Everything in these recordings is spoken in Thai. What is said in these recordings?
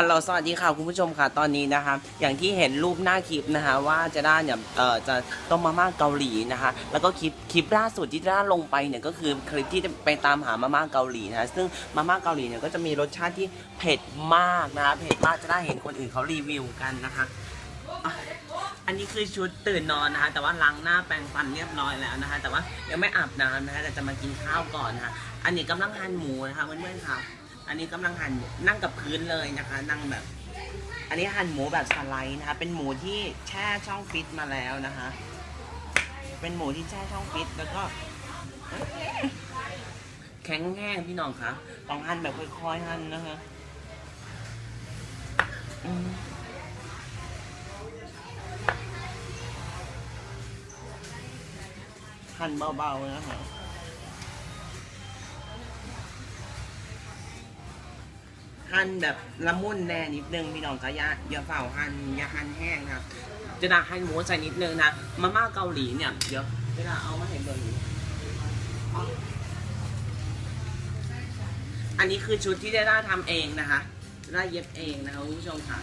ฮัลโหลสวัสดีค่ะคุณผู้ชมค่ะตอนนี้นะคะอย่างที่เห็นรูปหน้าคลิปนะคะว่าจะด้าเนี่ยเอ่อจะต้มมาม่าเกาหลีนะคะแล้วก็คลิปคลิปล่าสุดที่เจะด้าลงไปเนี่ยก็คือคลิปที่ไปตามหามาม่าเกาหลีนะคะซึ่งมาม่าเกาหลีเนี่ยก็จะมีรสชาติที่เผ็ดมากนะคะเผ็ดมากจะได้เห็นคนอื่นเขารีวิวกันนะคะอันนี้คือชุดตื่นนอนนะคะแต่ว่าล้างหน้าแปรงฟันเรียบร้อยแล้วนะคะ แต่ว่ายังไม่อาบน้ำนะคะแต่จะมากินข้าวก่อนนะคะอันนี้กำลังหั่นหมูนะคะเพื่อนๆค่ะ อันนี้กำลังหั่นนั่งกับพื้นเลยนะคะ นั่งแบบ อันนี้หั่นหมูแบบสไลด์นะคะ เป็นหมูที่แช่ช่องฟิตมาแล้วนะคะ เป็นหมูที่แช่ช่องฟิตแล้วก็ แข็งแห้งพี่น้องคะต้องหั่นแบบค่อยๆหั่นนะคะหั่นเบาๆนะคะ หั่นแบบละมุนแน่นิดนึงพี่น้องก็อย่าอย่าเฝ้าหั่นอย่าหั่นแห้งนะครับจะด่าหั่นหมูใส่นิดนึงนะมาม่าเกาหลีเนี่ยเดี๋ยวจะดาเอามาให้เบิ่งอาอันนี้คือชุดที่เดด้าทำเองนะคะเดด้าเย็บเองนะคะคุณผู้ชมค่ะ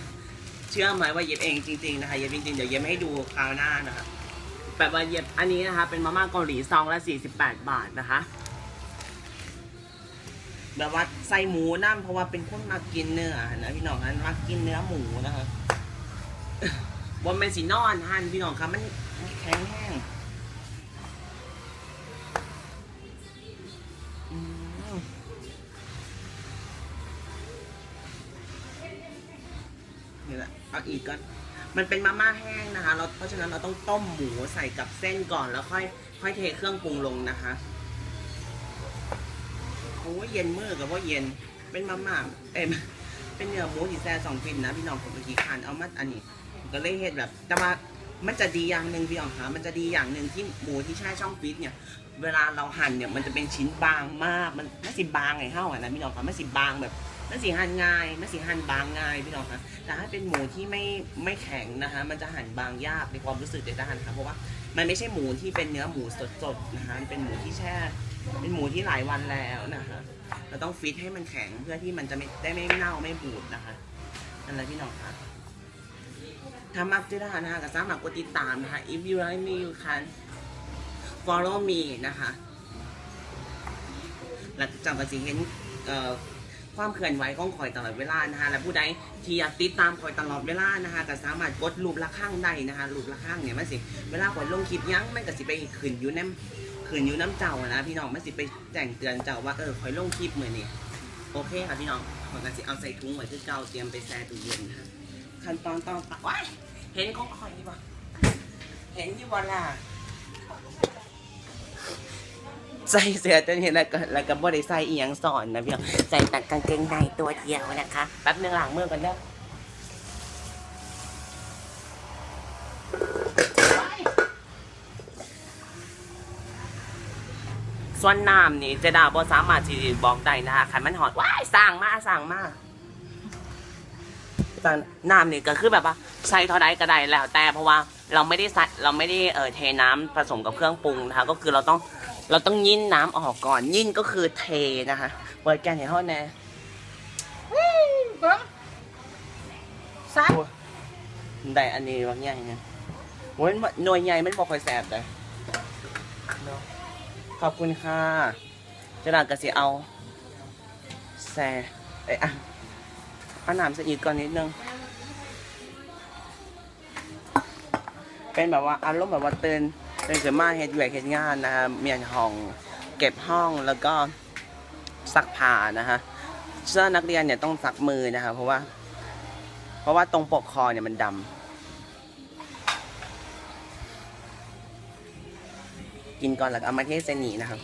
เชื่อไหมว่าเย็บเองจริงๆนะคะเย็บจริงๆเดี๋ยวเย็บให้ดูคราวหน้านะคะแบบว่าเย็บอันนี้นะคะเป็นมาม่าเกาหลีซองละ48 บาทนะคะ แบบว่าใส่หมูน้ำเพราะว่าเป็นคนมากินเนื้อนะพี่น้องอันมากินเนื้อหมูนะคะบนเป็นสีนอนหันพี่น้องครับมันแข็งแห้งนี่แหละเอาอีกก่อนมันเป็นมาม่าแห้งนะคะเราเพราะฉะนั้นเราต้องต้มหมูใส่กับเส้นก่อนแล้วค่อย ค่อยเทเครื่องปรุงลงนะคะ โอ้ยเย็นมือกับว่าเย็น เป็นมาม่าเอ็มเป็นเนื้อหมูที่แซ่สองฟินนะพี่น้องผมเมื่อกี้ทานเอามาอันนี้ก็เลยเห็นแบบ แต่ว่ามันจะดีอย่างหนึ่งพี่น้องคะมันจะดีอย่างหนึ่งที่หมูที่แช่ช่องฟิตเนี่ย เวลาเราหั่นเนี่ยมันจะเป็นชิ้นบางมาก มันไม่สิบางไงเท่าอะนะพี่น้องคะไม่สิบางแบบไม่สิหั่นง่ายไม่สิหั่นบางง่ายพี่น้องคะแต่ถ้าเป็นหมูที่ไม่ไม่แข็งนะคะ มันจะหั่นบางยากในความรู้สึกเดต้านะคะเพราะว่ามันไม่ใช่หมูที่เป็นเนื้อหมูสดๆนะคะมันเป็นหมูที่แช่ เป็นหมูที่หลายวันแล้วนะคะเราต้องฟิตให้มันแข็งเพื่อที่มันจะไม่ได้ไม่เน่าไม่บูดนะคะนั่นแหละพี่น้องคะถ้ามักจะได้นะคะก็สามารถกดติดตามนะคะ if you like me you can follow me นะคะและจังกระสิเห็นเอ่อความเคลื่อนไหวของคอยตลอดเวลานะคะและผู้ใดที่อยากติดตามคอยตลอดเวลานะคะก็สามารถกดรูปละข้างได้นะคะรูปละข้างเนี่ยมันสิเวลาคอยลงคลิปยั้งมันก็สิไปขึ้นอยู่ใน ขืนอยู่น้ำเจ้าอะนะพี่น้องไม่สิไปแจ้งเตือนเจ้าว่าเออคอยลงคลิปมือนี่โอเคค่ะพี่น้องขอกันสิเอาใส่ถุงไว้คือเก่าเตรียมไปแช่ตู้เย็นค่ะขั้นตอนต่อไปว้ายเห็นของคอยดีป่ะเห็นอยู่บ่ล่ะใส่เสื้อตัวนี้แล้วก็แล้วก็บ่ได้ใส่อีหยังสอนนะพี่น้องใส่แต่กางเกงในตัวเดียวนะคะแป๊บนึงหล้างมือก่อนเด้อ ส่วนน้ำนี่เจดาบ่สามารถที่บอกได้นะคะขันมันหอดว้ายสั่งมาสั่งมาแต่น้ำนี่ก็คือแบบว่าใส่เท่าใดก็ได้แล้วแต่เพราะว่าเราไม่ได้ใส่เราไม่ได้เออเทน้ำผสมกับเครื่องปรุงนะคะก็คือเราต้องเราต้องยินน้ำออกก่อนยินก็คือเทนะคะเปิดแกนเห็นเขาแน่เบิ้งซักได้อันนี้บางอย่างเนี่ยโอ้ยหน่วยใหญ่มันบอกคอยแสบเลยเนาะ ขอบคุณค่ะเจดากระสีเอาแซ่เอ้ยอะเอาน้ำใส่อีกก่อนนิดนึง เป็นแบบว่าอารมณ์แบบว่าเตือนเตือนขึ้นมาเฮ็ดเวกเฮ็ดงานนะคะเมียนห้องเก็บห้องแล้วก็ซักผ้านะคะเสื้อนักเรียนเนี่ยต้องซักมือนะคะเพราะว่า เพราะว่าตรงปกคอเนี่ยมันดำ กินก่อนแล้วเอามาเทใส่หนีนะครับ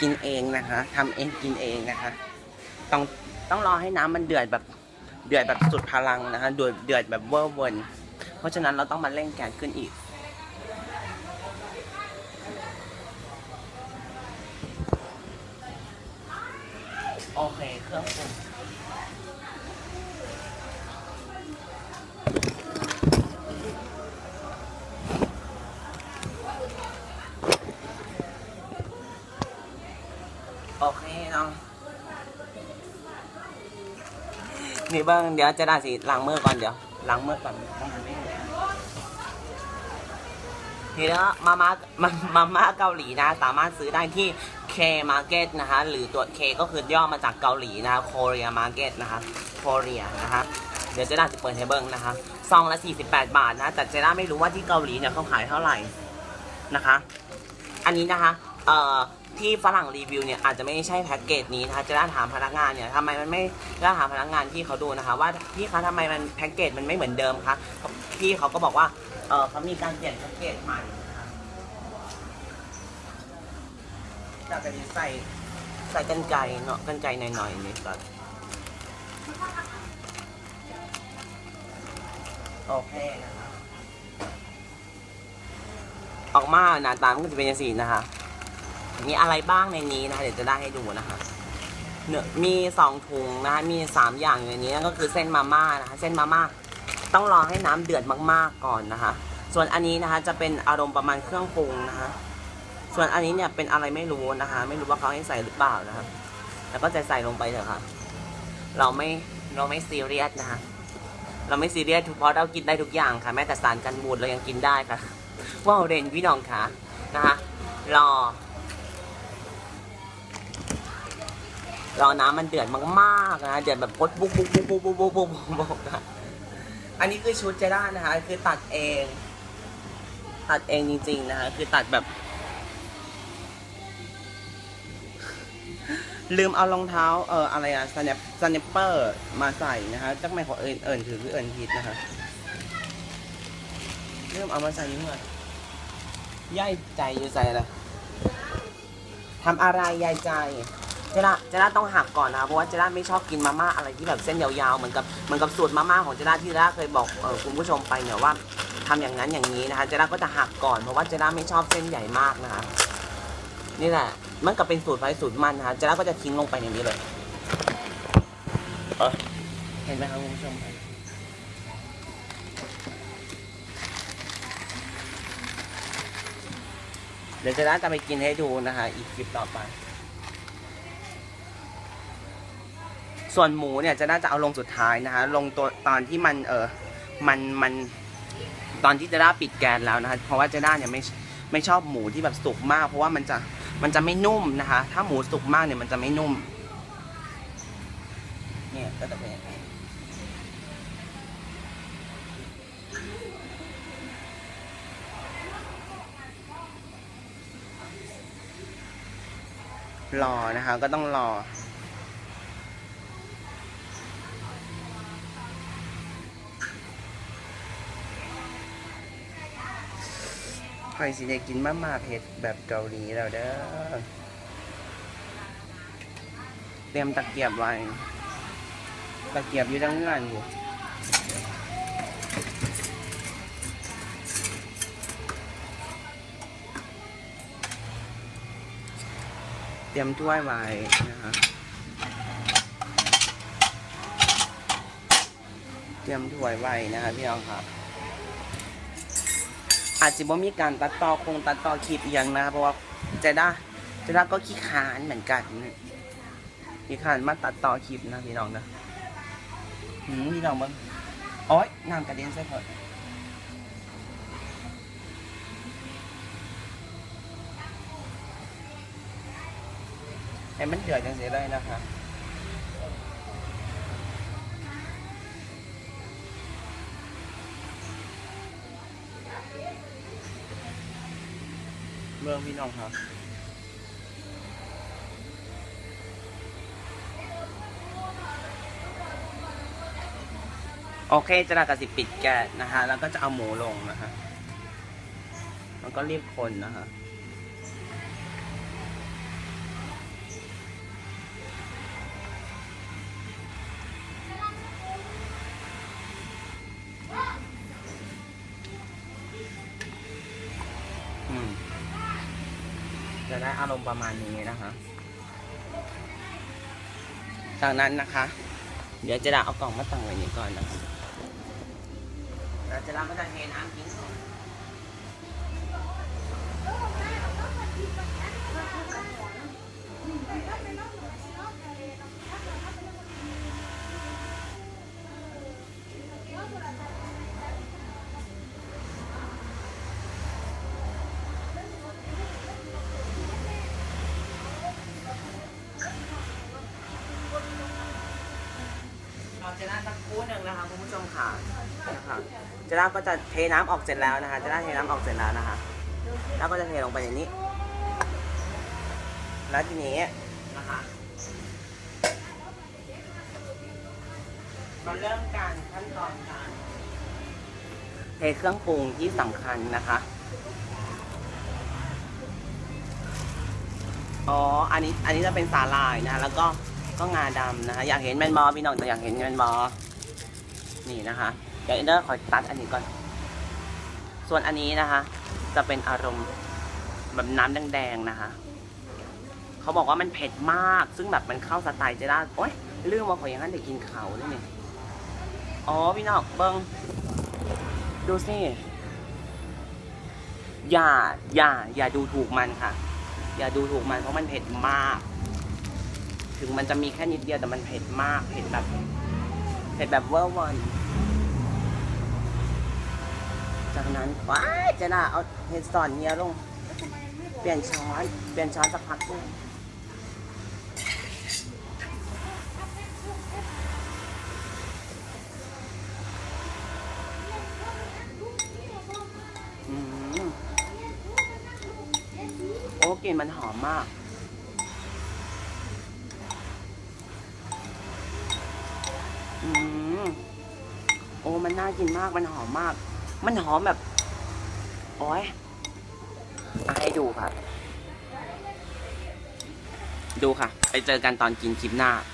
กินเองนะคะทำเองกินเองนะคะ ต้องต้องรอให้น้ำมันเดือดแบบเดือดแบบสุดพลังนะคะเดือดเดือดแบบเวอร์เวิร์นเพราะฉะนั้นเราต้องมาเร่งแก๊สขึ้นอีกโอเคเครื่องปรุง โอเคน้องนี่เบิ้งเดี๋ยวจะได้สิล้างมือก่อนเดี๋ยวล้างมือก่อนทีนี้มาม่ามามาม่าเกาหลีนะ สามารถซื้อได้ที่ K Market นะคะ หรือตัว K ก็คือย่อมาจากเกาหลีนะคะ Korea Market นะคะ Korea นะคะเดี๋ยวเจได้จะเปิดให้เบิ้งนะคะซองละ 48 บาทนะ แต่เจด้าไม่รู้ว่าที่เกาหลีเนี่ยเขาขายเท่าไหร่นะคะ อันนี้นะคะ เอ่อ ที่ฝรั่งรีวิวเนี่ยอาจจะไม่ใช่แพ็กเกจนี้นะคะจะได้ถามพนักงานเนี่ยทำไมมันไม่ได้ถามพนักงานที่เขาดูนะคะ ว่าพี่คะทำไมมันแพ็กเกจมันไม่เหมือนเดิมคะพี่เขาก็บอกว่าเออเขามีการเปลี่ยนแพ็กเกจใหม่ะะจากกันใส่ใส่กันไก่เนาะกันไก่หน่อยๆนี่ก่อนโอเคนะคะออกมาหน้าตามันก็จะเป็นอย่างสีนะคะ มีอะไรบ้างในนี้นะคะเดี๋ยวจะได้ให้ดูนะคะเนื้อมีสองถุงนะคะมีสามอย่างอยู่ในนี้นั่นก็คือเส้นมาม่านะคะ เส้นมาม่าต้องรอให้น้ำเดือดมากๆก่อนนะคะ ส่วนอันนี้นะคะจะเป็นอารมณ์ประมาณเครื่องปรุงนะคะ ส่วนอันนี้เนี่ยเป็นอะไรไม่รู้นะคะ ไม่รู้ว่าเขาให้ใส่หรือเปล่านะคะแล้วก็จะใส่ลงไปเถอะค่ะ เราไม่เราไม่ซีเรียสนะคะ เราไม่ซีเรียสเพราะเรากินได้ทุกอย่างค่ะ แม้แต่สารกันบูดเรายังกินได้ค่ะ ว้าวเด่นพี่น้องค่ะนะคะ รอ รอน้ำมันเดือดมากๆนะเดือดแบบพดบุกบุกบุกบุกบุกบุกบุกบุกนะอันนี้คือชุดเจด้านะคะ คือตัดเอง ตัดเองจริง ๆ นะคะคือตัดแบบ ลืมเอารองเท้าเอออะไรอะสแนปสแนปเปอร์มาใส่นะคะจักไม่ขอเอิญเอิญถือคือเอิญผิดนะคะลืมเอามาใส่นี่หน่อยย่ายใจอยู่ใส่อะไรทำอะไรยายใจ เจล่าเจล่าต้องหักก่อนนะเพราะว่าเจล่าไม่ชอบกินมาม่าอะไรที่แบบเส้นยาวๆเหมือนกับเหมือนกับสูตรมาม่าของเจล่าที่เจล่าเคยบอกเออคุณผู้ชมไปเนี่ยว่าทำอย่างนั้นอย่างนี้นะคะเจล่าก็จะหักก่อนเพราะว่าเจล่าไม่ชอบเส้นใหญ่มากนะคะนี่แหละมันก็เป็นสูตรไฟสูตรมันนะคะเจล่าก็จะทิ้งลงไปอย่างนี้เลยเออเห็นไหมครับคุณผู้ชมเดี๋ยวเจล่าจะไปกินให้ดูนะคะอีกคลิปต่อไป ส่วนหมูเนี่ยจะน่าจะเอาลงสุดท้ายนะคะลงตัวตอนที่มันเออมันมันตอนที่จะได้ปิดแก๊สแล้วนะคะเพราะว่าจะได้เนี่ยไม่ไม่ชอบหมูที่แบบสุกมาก เพราะว่ามันจะมันจะไม่นุ่มนะคะ ถ้าหมูสุกมากเนี่ยมันจะไม่นุ่มเนี่ยก็จะเป็นองนี้รอนะคะก็ต้องรอ ใครสิได้กินมาม่าเผ็ดแบบเกาหลีแล้วเด้อ เตรียมตะเกียบไว้ ตะเกียบอยู่ทั้งงานอยู่เตรียมถ้วยไว้นะคะ เตรียมถ้วยไว้นะคะพี่น้องครับ อาจจะบ่มีการตัดต่อคงตัดต่อคลิปอย่างนะครับเพราะว่าเจด้าเจด้าก็ขี้ขานเหมือนกันขี้ขานมาตัดต่อคลิปนะพี่น้องนะหืมพี่น้องมึงโอ๊ยน้ำกระเด็นใส่เถอะให้มันเดือดจังเสียเลยนะคะืองพี่น้องครับโอเคจะนากสิปิดแก๊สนะฮะ แล้วก็จะเอาหมูลงนะฮะ มันก็รีบคนนะฮะ ประมาณนี้นะคะ จากนั้นนะคะ เดี๋ยวจะดาเอากล่องมาตั้งไว้นี่ก่อนนะคะแล้วเจะดาก็จะเทน้ำทิ้งก่อน เจน่าสักครู่หนึ่งนะคะคุณผู้ชมค่ะนะคะเจน่าก็จะเทน้ำออกเสร็จแล้วนะคะเจน่าเทน้ำออกเสร็จแล้วนะคะแล้วก็จะเทลงไปในนี้ แล้วทีนี้นะคะมาเริ่มการขั้นตอนการเทเครื่องปรุงที่สำคัญนะคะอ๋ออันนี้อันนี้จะเป็นสาลายนะคะแล้วก็ ก็งาดำนะคะ อยากเห็นแมนบอพี่น้องแต่อยากเห็นแมนบอนี่นะคะ เดี๋ยวเอนเดอร์ขอตัดอันนี้ก่อน ส่วนอันนี้นะคะ จะเป็นอารมณ์แบบน้ำแดงๆนะคะ เขาบอกว่ามันเผ็ดมาก ซึ่งแบบมันเข้าสไตล์เจด้าโอ๊ยลืมว่าขออย่างนั้นเด็กกินเขาด้วยนี่อ๋อพี่น้องเบิ้งดูสิอย่าอย่าอย่าดูถูกมันค่ะ อย่าดูถูกมันเพราะมันเผ็ดมาก ถึงมันจะมีแค่นิดเดียวแต่มันเผ็ดมาก เผ็ดแบบ เผ็ดแบบเวอร์วัน จากนั้นว้ายเจน่าเอาเฮดสอนเฮียลง เปลี่ยนช้อน เปลี่ยนช้อนสักพักด้วยอืมโอ้กลิ่นมันหอมมาก อืมโอ้มันน่ากินมากมันหอมมาก มันหอมแบบโอ้ยมาให้ดูค่ะ ดูค่ะ ไปเจอกันตอนกินคลิปหน้า